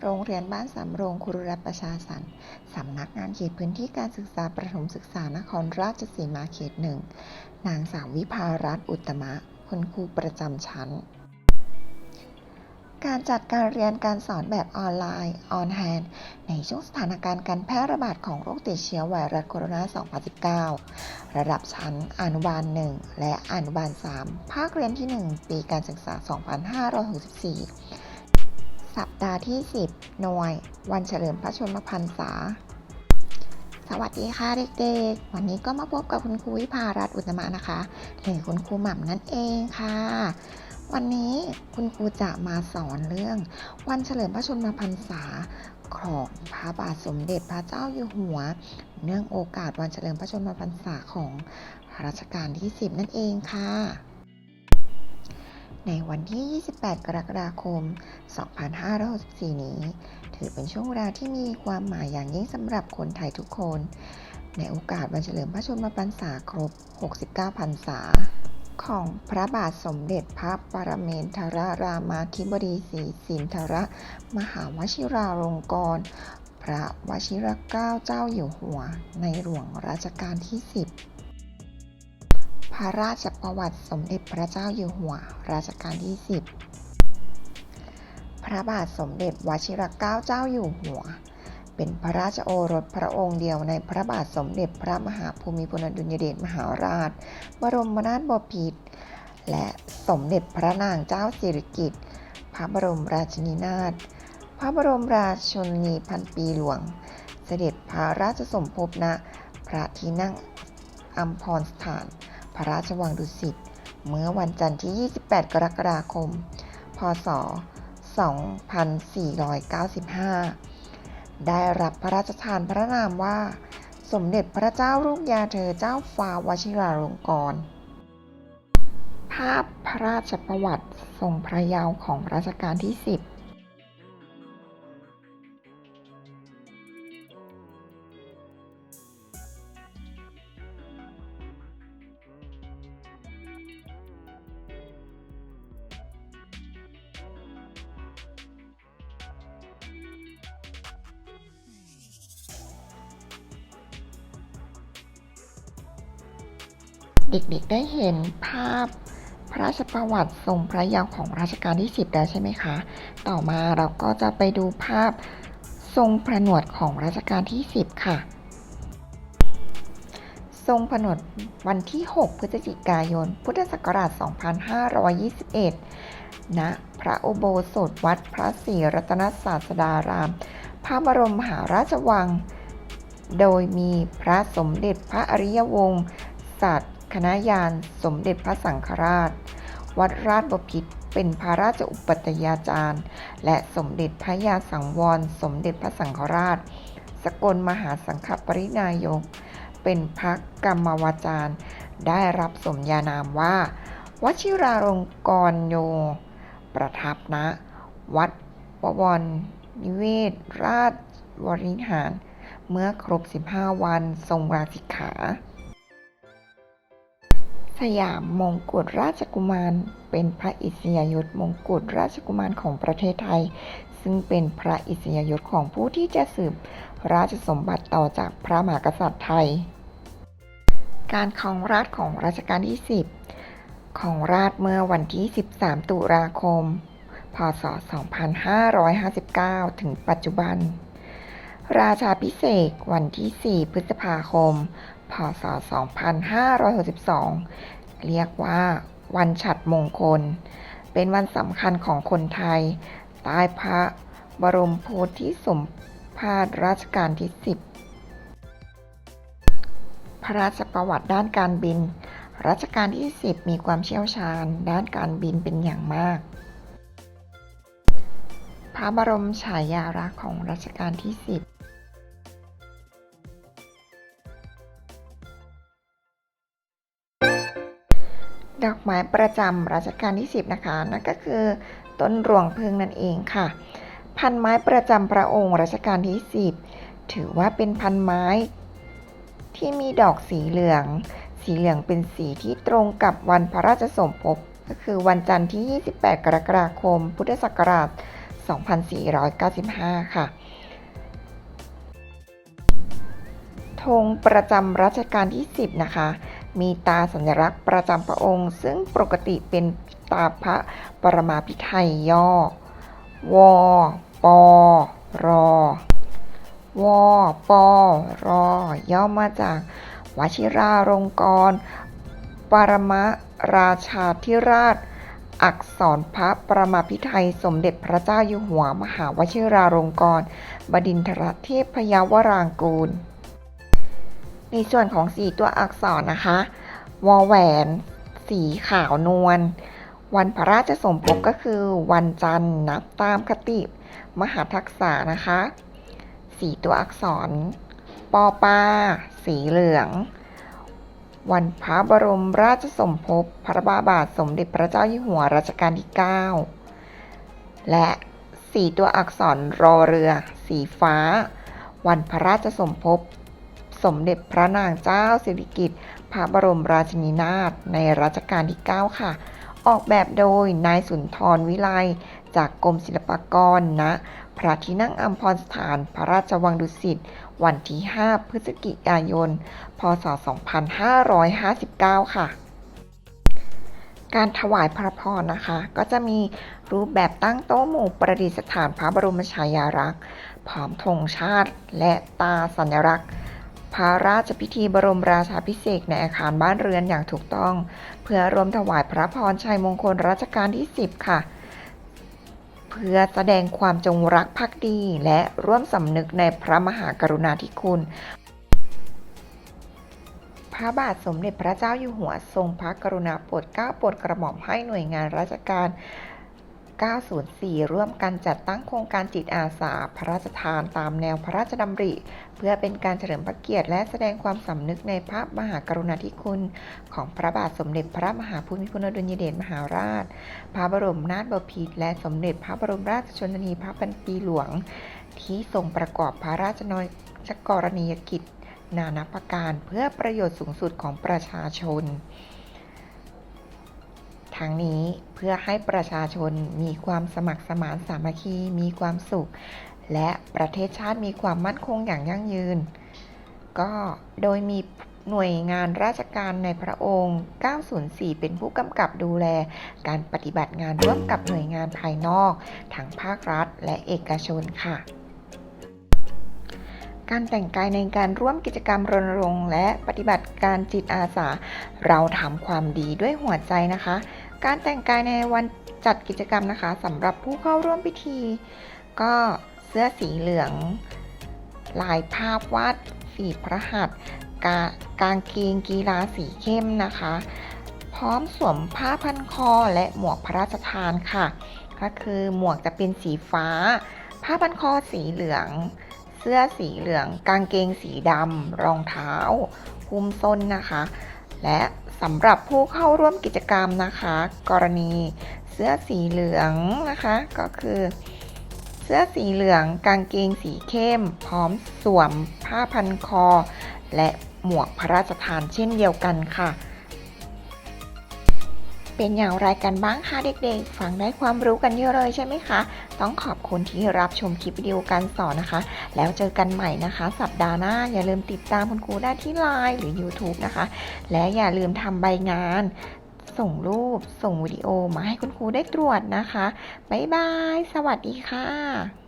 โรงเรียนบ้านสำโรงครูรัประชาสรรค์สำนักงานเขตพื้นที่การศึกษาประถมศึกษานครราชสีมาเขตหนึ่ง นางสาววิภารัตน์อุตตมะ คุณครูประจำชั้น การจัดการเรียนการสอนแบบออนไลน์ออนแฮนในช่วงสถานการณ์การแพร่ระบาดของโรคติดเชื้อไวรัสโคโรนา 2019 ระดับชั้นอนุบาล 1 และอนุบาล 3 ภาคเรียนที่ 1 ปีการศึกษา 2564 สัปดาห์ที่ 10 หน่วย วันเฉลิมพระชนมพรรษา สวัสดีค่ะเด็กๆ วันนี้ก็มาพบกับคุณครูวิภารัตน์อุตตมะนะคะหรือคุณครูหม่ำนั่นเองค่ะ วันนี้คุณครูจะมาสอนเรื่อง วันเฉลิมพระชนมพรรษาของพระบาทสมเด็จพระเจ้าอยู่หัว เนื่องโอกาสวันเฉลิมพระชนมพรรษาของรัชกาลที่ 10 นั่นเองค่ะ ในวันที่ 28 กรกฎาคม 2564 นี้ ถือเป็นช่วงเวลาที่มีความหมายอย่างยิ่งสำหรับคนไทยทุกคน ในโอกาสวันเฉลิมพระชนมพรรษาครบ 69 พรรษา ของพระบาทสมเด็จพระปรเมนทรรามาธิบดีศรีสินทรมหาวชิราลงกรณพระวชิรเกล้าเจ้าอยู่หัวในหลวงรัชกาลที่ 10 พระราชประวัติสมเด็จพระเจ้าอยู่หัวรัชกาลที่ 10 พระบาทสมเด็จวชิรเกล้าเจ้าอยู่หัว เป็นพระราชโอรสพระองค์เดียวในพระบาทสมเด็จพระมหาภูมิพลอดุลยเดชมหาราช บรมนาถบพิตรและสมเด็จพระนางเจ้าสิริกิติ์พระบรมราชินีนาถพระบรมราชชนนีพันปีหลวง เสด็จพระราชสมภพณพระที่นั่งอัมพรสถาน พระราชวังดุสิต เมื่อวันจันทร์ที่ 28 กรกฎาคม พศ 2495 ได้รับพระราชทานพระนามว่า สมเด็จพระเจ้าลูกยาเธอเจ้าฟ้าวชิราลงกรณภาพพระราชประวัติทรงพระเยาว์ของรัชกาลที่ 10 เด็กๆได้เห็นภาพพระราชประวัติทรงพระเยาว์ของรัชกาลที่ 10 แล้วใช่ไหมคะ ต่อมาเราก็จะไปดูภาพทรงผนวดของรัชกาลที่ 10 ค่ะ ทรงผนวดวันที่ 6 พฤศจิกายน พุทธศักราช 2521 ณ พระอุโบสถวัดพระศรีรัตนศาสดาราม พระบรมมหาราชวัง โดยมีพระสมเด็จพระอริยวงศ์สัต คณะยานสมเด็จพระสังฆราช วัดราชบพิตรเป็นพระราชอุปัตยาจารย์ และสมเด็จพระยาสังวร สมเด็จพระสังฆราช สกลมหาสังฆปรินายก เป็นพระกรรมวาจารย์ ได้รับสมญานามว่า วชิราลงกรโย ประทับณวัดบวรนิเวศ ราชวริหาร เมื่อครบ 15 วันทรงราสิกขา สยามมงกุฎราชกุมาร เป็นพระอิสริยยศมงกุฎราชกุมารของประเทศไทย ซึ่งเป็นพระอิสริยยศของผู้ที่จะสืบราชสมบัติต่อจากพระมหากษัตริย์ไทย การครองราชของรัชกาลที่ 10 ของราชเมื่อวันที่ 13 ตุลาคม พศ 2559 ถึงปัจจุบัน ราชาพิเศษวันที่ 4 พฤษภาคม พ พศ 2562 เรียกว่า วันฉัตรมงคล เป็นวันสำคัญของคนไทย ใต้พระบรมโพธิสมภารรัชกาลที่ 10 พระราชประวัติด้านการบิน รัชกาลที่ 10 มีความเชี่ยวชาญด้านการบินเป็นอย่างมาก พระบรมฉายาลักษณ์ของรัชกาลที่ 10 ดอกไม้ประจำรัชกาลที่ 10 นะคะ นั่นก็คือ ต้นรวงพึ่งนั่นเองค่ะ พันไม้ประจำพระองค์รัชกาลที่ 10 ถือว่าเป็นพันไม้ที่มีดอกสีเหลือง สีเหลืองเป็นสีที่ตรงกับวันพระราชสมภพ ก็คือวันจันทร์ที่ 28 กรกฎาคม พุทธศักราช 2495 ค่ะธงประจำรัชกาลที่ 10 นะคะ มีตาสัญลักษณ์ประจำพระองค์ ซึ่งปกติเป็นตาพระปรมาภิไธยย่อวปรวปรย่อมาจากวชิราลงกรณ์ปรมาราชาธิราช อักษรพระประมาภิไธยสมเด็จพระเจ้าอยู่หัวมหาวชิราลงกรณ์บดินทรเทพพยวรางกูล ในส่วนของสีตัวอักษรนะคะ วอแหวน สีขาวนวล วันพระราชสมภพก็คือวันจันทร์นับตามคติ มหาทักษะนะคะ สีตัวอักษร ปอปา สีเหลือง วันพระบรมราชสมภพพระบาบาทสมเด็จพระเจ้าอยู่หัวรัชกาลที่ 9 และสีตัวอักษรรอเรือ สีฟ้า วันพระราชสมภพ สมเด็จพระนางเจ้าสิริกิติ์พระบรมราชินีนาถในรัชกาลที่ 9 ค่ะ ออกแบบโดยนายสุนทรวิไลจากกรมศิลปากรณนะพระที่นั่งอัมพรสถานพระราชวังดุสิตวันที่ 5 พฤศจิกายน พศ 2559 ค่ะ การถวายพระพรนะคะ ก็จะมีรูปแบบตั้งโต๊ะหมู่ประดิษฐานพระบรมฉายาลักษณ์พร้อมธงชาติและตาสัญลักษณ์ พระราชพิธีบรมราชาภิเศษในอาคารบ้านเรือนอย่างถูกต้อง เพื่อรวมถวายพระพรชัยมงคลรัชกาลที่ 10 ค่ะ เพื่อแสดงความจงรักภักดี และร่วมสำนึกในพระมหากรุณาธิคุณ พระบาทสมเด็จพระเจ้าอยู่หัวทรงพระกรุณาโปรดเกล้าโปรดกระหม่อมให้หน่วยงานราชการ 904 ร่วมกันจัดตั้งโครงการจิตอาสา พระราชทานตามแนวพระราชดำริ เพื่อเป็นการเฉลิมพระเกียรติและแสดงความสำนึกในพระมหากรุณาธิคุณ ของพระบาทสมเด็จพระมหาภูมิพลอดุลยเดชมหาราช พระบรมนาถบพิตรและสมเด็จพระบรมราชชนนีพระพันปีหลวง ที่ทรงประกอบพระราชนกรณียกิจ นานาประการเพื่อประโยชน์สูงสุดของประชาชน ทั้งนี้เพื่อให้ประชาชนมีความสมัครสมานสามัคคีมีความสุข และประเทศชาติมีความมั่นคงอย่างยั่งยืน ก็โดยมีหน่วยงานราชการในพระองค์ 904 เป็นผู้กำกับดูแล การปฏิบัติงานร่วมกับหน่วยงานภายนอก ทั้งภาครัฐและเอกชนค่ะ การแต่งกายในการร่วมกิจกรรมรณรงค์และปฏิบัติการจิตอาสา เราทำความดีด้วยหัวใจนะคะ การแต่งกายในวันจัดกิจกรรมนะคะสำหรับผู้เข้าร่วมพิธี ก็เสื้อสีเหลือง ลายภาพวาดฝีพระหัตถ์กางเกงกีฬาสีเข้มนะคะ พร้อมสวมผ้าพันคอและหมวกพระราชทานค่ะ ก็คือหมวกจะเป็นสีฟ้า ผ้าพันคอสีเหลือง เสื้อสีเหลือง กางเกงสีดำรองเท้าหุ้มส้นนะคะ และสำหรับผู้เข้าร่วมกิจกรรมนะคะ กรณีเสื้อสีเหลืองนะคะ ก็คือ เสื้อสีเหลืองกางเกงสีเข้ม พร้อมสวมผ้าพันคอ และหมวกพระราชทานเช่นเดียวกันค่ะ เป็นอย่างไรกันบ้างคะเด็กๆ ฟังได้ความรู้กันเยอะเลยใช่ไหมคะ ต้องขอบคุณที่รับชมคลิปวิดีโอการสอนนะคะ แล้วเจอกันใหม่นะคะ สัปดาห์หน้า อย่าลืมติดตามคุณครูได้ที่ Line หรือ YouTube นะคะ และอย่าลืมทำใบงาน ส่งรูป ส่งวิดีโอมาให้คุณครูได้ตรวจนะคะ บ๊ายบาย สวัสดีค่ะ